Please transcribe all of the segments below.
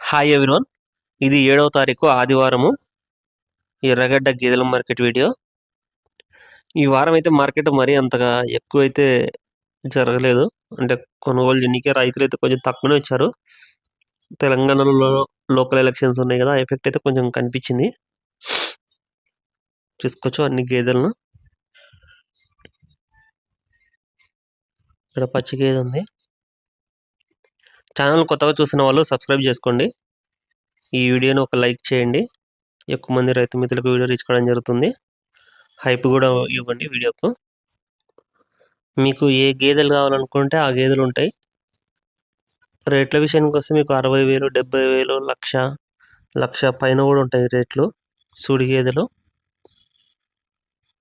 Hi everyone. ఇది ఏడవ తారీఖు ఆదివారము. ఎర్రగడ్డ గేదెల మార్కెట్ వీడియో. ఈ వారం అయితే మార్కెట్ మరీ అంతగా ఎక్కువ అయితే జరగలేదు. అంటే కొనుగోలు చేయనీకే రైతులు అయితే కొంచెం తక్కువనే వచ్చారు. తెలంగాణలో లోకల్ ఎలక్షన్స్ ఉన్నాయి కదా ఎఫెక్ట్ అయితే కొంచెం కనిపించింది. చూసుకోవచ్చు అన్ని గేదెలను. ఇక్కడ పచ్చి గేదె ఉంది. ఛానల్ కొత్తగా చూసిన వాళ్ళు సబ్స్క్రైబ్ చేసుకోండి. ఈ వీడియోని ఒక లైక్ చేయండి. ఎక్కువ మంది రైతు మిత్రులకు వీడియో రీచ్ కావడం జరుగుతుంది. హైప్ కూడా ఇవ్వండి వీడియోకు. మీకు ఏ గేదెలు కావాలనుకుంటే ఆ గేదెలు ఉంటాయి. రేట్ల విషయానికి వస్తే మీకు అరవై వేలు డెబ్బై వేలు లక్ష లక్ష పైన కూడా ఉంటాయి రేట్లు. సూడి గేదెలు.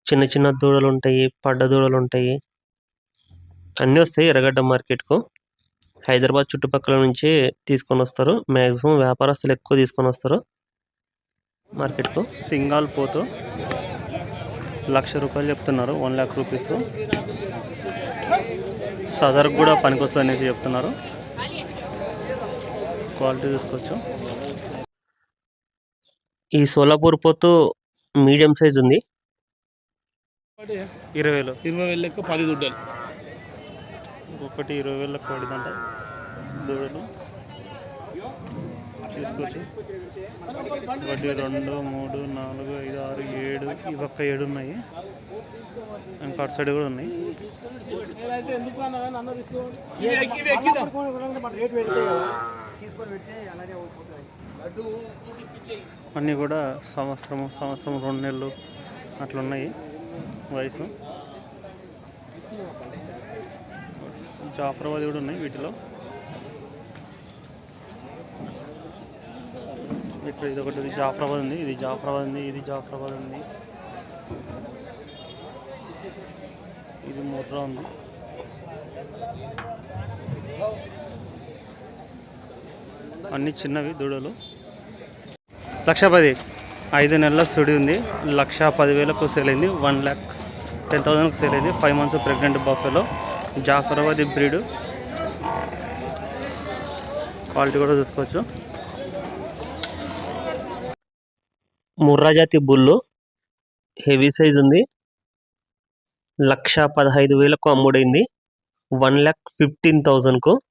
చిన్న చిన్న దూడలు ఉంటాయి పడ్డ దూడలు ఉంటాయి. అన్నీ వస్తాయి ఎర్రగడ్డ మార్కెట్కు. హైదరాబాద్ చుట్టుపక్కల నుంచి తీసుకొని వస్తారు. మ్యాక్సిమం వ్యాపారస్తులు ఎక్కువ తీసుకొని వస్తారు. మార్కెట్కు. సింగాల్ పోతు. లక్ష రూపాయలు చెప్తున్నారు. One lakh rupees. సదర్ కూడా పనికొస్తుంది అనేసి చెప్తున్నారు. క్వాలిటీ చూసుకోవచ్చు. ఈ సోలాపూర్ పోతు మీడియం సైజ్ ఉంది. ఇరవై వేలు. ఇరవై వేలు లెక్క పది దుడ్డలు ఒకటి ఇరవై వేలకు పడిందంట దూడలు చూసుకోవచ్చు. ఒకటి రెండు మూడు నాలుగు ఐదు ఆరు ఏడు ఈ పక్క ఏడు ఉన్నాయి. ఇంకా అటు సైడ్ కూడా ఉన్నాయి. అన్నీ కూడా సంవత్సరం సంవత్సరం రెండు నెలలు అట్లున్నాయి వయసు. జాఫరాబాద్ కూడా ఉన్నాయి వీటిలో. ఇక్కడ ఇది ఒకటి జాఫరాబాద్ ఉంది ఇది జాఫరాబాద్ ఉంది ఇది జాఫరాబాద్ ఉంది. ఇది మోట్రా ఉంది. అన్ని చిన్నవి దూడలు. లక్ష పది ఐదు నెలల సుడి ఉంది. లక్ష పదివేలకు సేల్ అయింది వన్ ల్యాక్ టెన్ థౌజండ్కి సేల్ అయింది. Five months pregnant buffalo. Jafarabad breed quality కూడా చూసుకోవచ్చు. ముర్రా జాతి బుల్లు. హెవీ సైజ్ ఉంది. లక్ష పదహైదు వేలకు అమ్ముడైంది. వన్ ల్యాక్ ఫిఫ్టీన్ థౌజండ్కు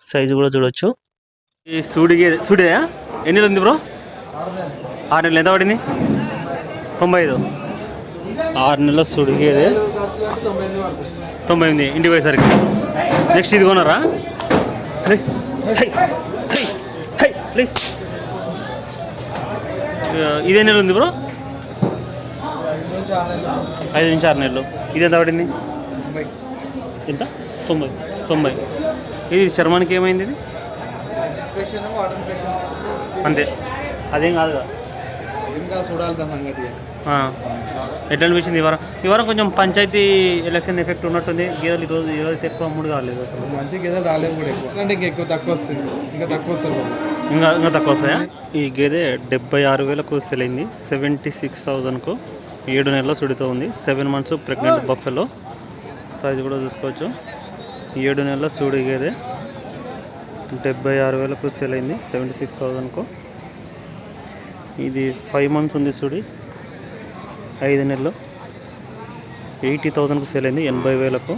సైజు కూడా చూడొచ్చు. ఈ సూడిగే సూడిదా ఎన్ని ఉంది బ్రో? ఆరు నెలలు. ఎంత పడింది? తొంభై ఐదు. ఆరు నెలల సుడిగేది. తొంభై ఎనిమిది ఇంటికి పోయేసరికి. నెక్స్ట్ ఇది. ఆ, ఇదే నెల ఉంది బ్రో? ఐదు నుంచి ఆరు నెలలు. ఇది ఎంత పడింది? ఎంత? తొంభై తొంభై. ఇది చర్మానికి ఏమైంది ఇది? అంతే. అదేం కాదుగా. ఇంకా చూడాలి దాని సంగతి ఆ. ఎట్లా అనిపించింది ఈ వారం? ఈ వారం కొంచెం పంచాయతీ ఎలక్షన్ ఎఫెక్ట్ ఉన్నట్టుంది. గేదెలు ఈరోజు ఈరోజు ఎక్కువ అమ్ముడు కాలేదు అసలు. మంచి గేదెలు రాలేవు కూడా ఎక్కువ. అంటే ఇంకా ఎక్కువ తక్కువ వస్తుంది. ఇంకా తక్కువ వస్తారు బాబు. ఇంకా ఇంకా తక్కువ వస్తాయా? ఈ గేదె డెబ్బై ఆరు వేలకు సెల్ అయింది. సెవెంటీ సిక్స్ థౌజండ్కు ఏడు నెలల సుడితో ఉంది. Seven months pregnant buffalo size కూడా చూసుకోవచ్చు. ఏడు నెలల సూడి గేదె. డెబ్బై ఆరు వేలకు సెల్ అయింది. సెవెంటీ సిక్స్ థౌజండ్కు ఇది ఫైవ్ మంత్స్ ఉంది సుడి ఐదు నెలలు. ఎయిటీ థౌజండ్కు సేల్ అయింది ఎనభై వేలకు.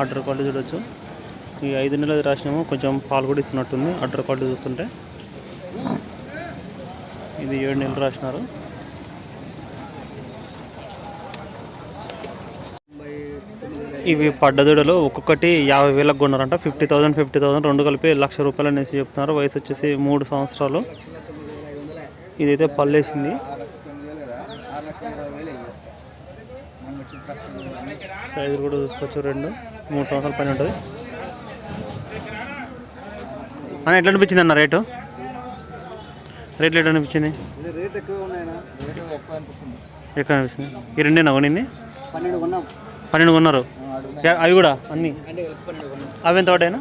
ఆర్డర్ క్వాలిటీ చూడొచ్చు. ఈ ఐదు నెలలు రాసినాము కొంచెం పాలు కూడా ఇస్తున్నట్టుంది. ఆర్డర్ క్వాలిటీ చూస్తుంటే. ఇది ఏడు నెలలు రాసినారు. ఇవి పడ్డదూడలు ఒక్కొక్కటి యాభై వేలకు కొన్నారంట. ఫిఫ్టీ థౌసండ్ ఫిఫ్టీ థౌసండ్ రెండు కలిపి లక్ష రూపాయలు అనేసి చెప్తున్నారు. వయసు వచ్చేసి మూడు సంవత్సరాలు. ఇదైతే పల్లేసింది సైజు కూడా చూసుకోవచ్చు. రెండు మూడు సంవత్సరాల పైన ఉంటుంది. అన్న ఎట్లా అనిపించింది అన్న రేటు? రేట్లు ఎట్లా అనిపించింది? ఎక్కువ అనిపిస్తుంది. ఈ రెండేనా కొనింది? పన్నెండు కొన్నాం. పన్నెండు కొన్నారు అవి కూడా అన్నీ. అవి ఎంత పడ్డాయినా?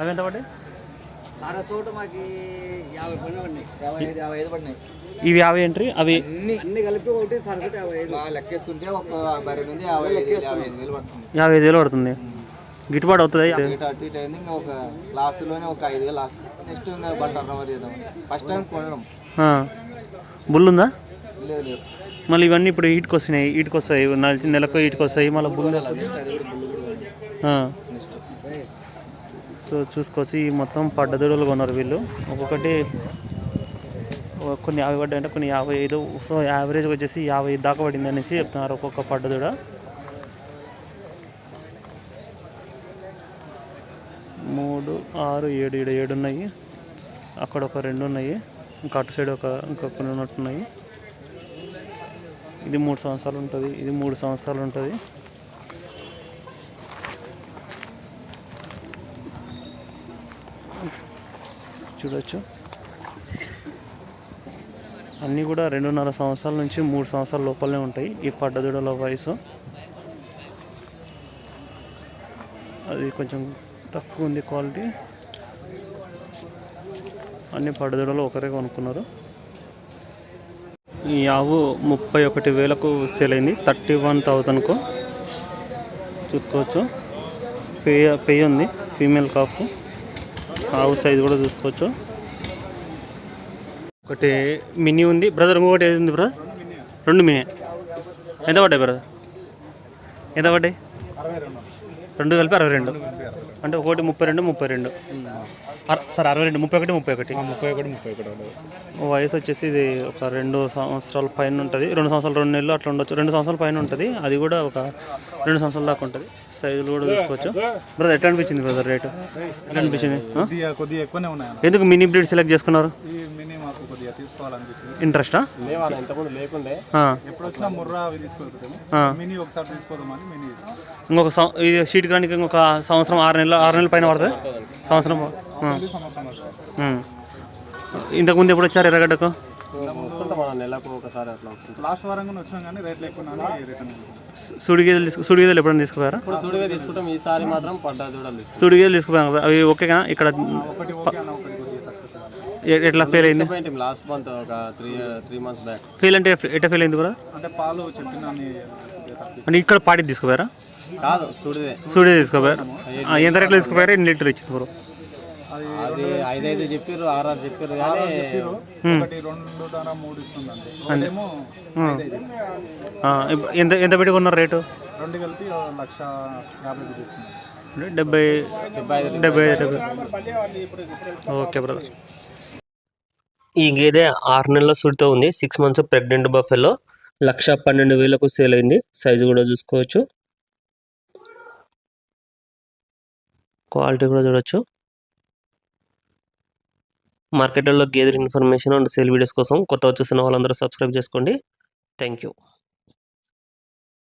అవి ఎంత పడ్డాయి? సారా చోటు మాకు యాభై పడిన పడినాయి యాభై ఐదు యాభై ఐదు పడినాయి ఇవి యాభై ఎంట్రీ అవి అన్ని అన్ని కలిపి ఒకటి యాభై లెక్కేసుకుంటే ఒక బరి మీద యాభై ఐదు యాభై ఐదు వేలు పడుతుంది. యాభై ఐదు వేలు పడుతుంది. గిట్టుబాటు అవుతుంది? ఇటు అటు ఇటు అయింది ఇంకా ఒక లాస్ట్లోనే ఒక ఐదు వేలు లాస్ట్ నెక్స్ట్ ఇంకా బట్టర్ రవ్వ చేద్దాం ఫస్ట్ టైం కొనడం. బుల్ ఉందా? లేదు లేదు. మళ్ళీ ఇవన్నీ ఇప్పుడు ఈటుకు వస్తున్నాయి ఈటుకు వస్తాయి నెల- నెలకు ఈటుకు వస్తాయి మళ్ళీ బుల్ సో చూసుకోవచ్చు ఈ మొత్తం పడ్డదూడలు కొన్నారు వీళ్ళు. ఒక్కొక్కటి ఒక- కొన్ని యాభై పడ్డాయి అంటే కొన్ని యాభై ఐదు సో యావరేజ్ వచ్చేసి యాభై ఐదు దాకా పడింది అనేసి చెప్తున్నారు ఒక్కొక్క పడ్డదూడ. మూడు ఆరు ఏడు ఏడు ఏడు ఉన్నాయి. అక్కడ ఒక రెండు ఉన్నాయి. ఇంకా అటు సైడ్ ఒక ఇంకా కొన్ని ఉన్నట్టున్నాయి. ఇది మూడు సంవత్సరాలు ఉంటుంది ఇది మూడు సంవత్సరాలు ఉంటుంది. చూడొచ్చు. అన్నీ కూడా రెండున్నర సంవత్సరాల నుంచి మూడు సంవత్సరాల లోపలనే ఉంటాయి ఈ పడ్డదూడల వయసు. అది కొంచెం తక్కువ ఉంది క్వాలిటీ. అన్ని పడ్డదూడలు ఒకరే కొనుక్కున్నారు. ఈ ఆవు ముప్పై ఒకటి వేలకు సేల్ అయింది. థర్టీ వన్ థౌజండ్కు చూసుకోవచ్చు. పేయ పేయ ఉంది. Female calf. ఆవు సైజ్ కూడా చూసుకోవచ్చు. ఒకటి మినీ ఉంది. బ్రదర్ ఇంకొకటి ఏది ఉంది బ్రదర్? రెండు మినీ. ఎంత పడ్డాయి బ్రదర్? ఎంత పడ్డాయి? రెండు కలిపి అరవై రెండు. అంటే ఒకటి ముప్పై రెండు ముప్పై రెండు. సార్ అరవై రెండు ముప్పై ఒకటి ముప్పై ఒకటి. ముప్పై ఒకటి ముప్పై ఒకటి వయసు వచ్చేసి ఇది ఒక రెండు సంవత్సరాల పైన ఉంటుంది. రెండు సంవత్సరాలు రెండు నెలలు అట్లా ఉండొచ్చు. రెండు సంవత్సరాల పైన ఉంటుంది. అది కూడా ఒక రెండు సంవత్సరాల దాకా ఉంటుంది. సైజులు కూడా చూసుకోవచ్చు. బ్రదర్ ఎట్లా అనిపించింది బ్రదర్ రేటు ఎట్లా అనిపించింది? ఆ? కొద్దిగా కొద్దిగా ఎక్కువనే ఉన్నాయి ఎందుకు మినీ బ్రీడ్ సెలెక్ట్ చేసుకున్నారు? తీసుకోవాలనిపించింది. ఇంట్రెస్టా? లేవాలి ఇంతకుముందు లేకుండే. ఎప్పుడు వచ్చినా ముర్రా అవి. మినీ ఒకసారి తీసుకోదామని మినీ ఇంకొక ఇది షీట్ కానీ ఇంకొక సంవత్సరం ఆరు నెలలు ఆరు నెలల పైన పడుతుంది? సంవత్సరం. ఇంతకుముందు ఎప్పుడు వచ్చారు ఎర్రగడ్డకు? నెలకు ఒకసారి అట్లా వస్తుంది లాస్ట్ వారంగా వచ్చినాం కానీ రేట్లు ఎక్కువ ఉన్నాయి రిటర్న్ సు- సుడి గేదెలు తీసుకు సుడి గేదెలు ఎప్పుడైనా తీసుకుపోయారా? ఇప్పుడు సుడిగా తీసుకుంటాం ఈసారి మాత్రం పడ్డా దూడలు తీసుకుంటాం. సుడి గేదెలు తీసుకుపోయారు కదా అవి ఓకేగా ఇక్కడ ఒకటి ఓకే అన్న ఒకటి కొద్దిగా సక్సెస్ అవ్వాలి ఎ- ఎట్లా ఫెయిల్ అయింది? లాస్ట్ మంత్ ఒక three three months back fail అంటే ఎట్లా ఫెయిల్ అయింది కూడా అంటే పాలు అంటే ఇక్కడ పాటి తీసుకుపోయారా? కాదు సుడిదే సుడి తీసుకుపోయారు? ఆ, ఎంత రేట్లో తీసుకుపోయారు? ఎన్ని లీటర్ ఇచ్చింది బ్రో? అది అది ఐదైదు చెప్పారు చెప్పారు కానీ ఒకటి రెండు ధర మూడు ఇస్తుందండి. ఐదు ఐదు ఎంత ఎంత పెట్టి కొన్నారు రేటు? రెండు కలిపి ఓ లక్ష యాభై తీసుకున్నాం. అంటే డెబ్బై డెబ్బై ఐదు డెబ్బై ఐదు. డెబ్బై. Okay brother. ఈ గేదె ఆరు నెలల సుడితో ఉంది. సిక్స్ మంత్స్ ప్రెగ్నెంట్ బఫెలో లక్ష పన్నెండు వేలకు సేల్ అయింది. సైజు కూడా చూసుకోవచ్చు. క్వాలిటీ కూడా చూడొచ్చు. మార్కెట్లో గేదె ఇన్ఫర్మేషన్ అండ్ సేల్ వీడియోస్ కోసం కొత్త వచ్చేసిన వాళ్ళందరూ సబ్స్క్రైబ్ చేసుకోండి. Thank you